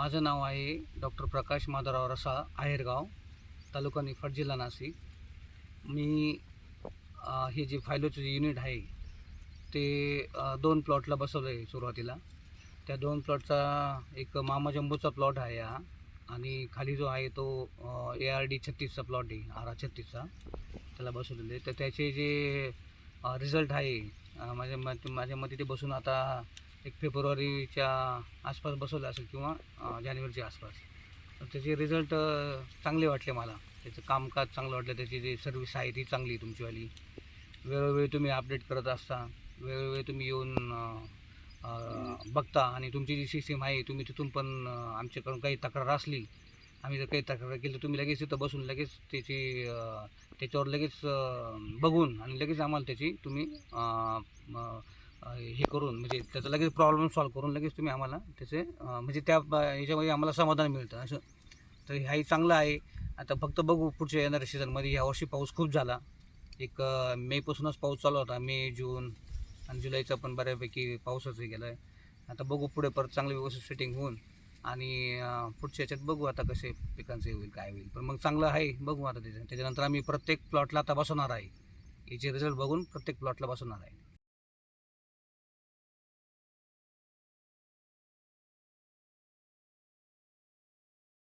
माझं नाव आहे डॉक्टर प्रकाश माधवराव रसाळ आहेरगाव तालुका निफाड जिल्हा नाशिक. मी अ, हे जे फायलोचं जे युनिट आहे ते दोन प्लॉटला बसवलं आहे सुरुवातीला. त्या दोन प्लॉटचा एक मामा जंबूचा प्लॉट आहे हा आणि खाली जो आहे तो ए आर डी छत्तीसचा प्लॉट आहे आर छत्तीसचा. त्याला बसवलेले तर त्याचे जे रिझल्ट आहे माझ्या मते माझ्या मते ते बसून आता एक फेब्रुवारीच्या आसपास बसवलं असेल किंवा जानेवारीच्या आसपास. तर त्याचे रिझल्ट चांगले वाटले मला. त्याचं कामकाज चांगलं वाटलं त्याची जी सर्विस आहे ती चांगली आहे तुमचीवाली. वेळोवेळी तुम्ही अपडेट करत असता वेळोवेळी तुम्ही येऊन बघता आणि तुमची जी सिस्टीम आहे तुम्ही तिथून पण आमच्याकडून काही तक्रार असली आम्ही जर काही तक्रार केली तर तुम्ही लगेच तिथं बसून लगेच त्याची त्याच्यावर लगेच बघून आणि लगेच आम्हाला त्याची तुम्ही अ, हे करून म्हणजे त्याचा लगेच प्रॉब्लेम सॉल्व्ह करून लगेच तुम्ही आम्हाला त्याचे म्हणजे त्या याच्यामध्ये आम्हाला समाधान मिळतं. असं तर ह्याही चांगलं आहे. आता फक्त बघू पुढच्या येणाऱ्या सीझनमध्ये यावर्षी पाऊस खूप झाला. एक मेपासूनच पाऊस चालू होता. मे जून आणि जुलैचा पण बऱ्यापैकी पाऊसच गेला आहे आता बघू पुढे परत चांगली व्यवस्थित सेटिंग होऊन. आणि पुढच्या याच्यात बघू आता कसे पिकांचे होईल काय होईल. पण मग चांगलं आहे. बघू आता त्याच्या त्याच्यानंतर आम्ही प्रत्येक प्लॉटला आता बसवणार आहे. याचे रिझल्ट बघून प्रत्येक प्लॉटला बसवणार आहे.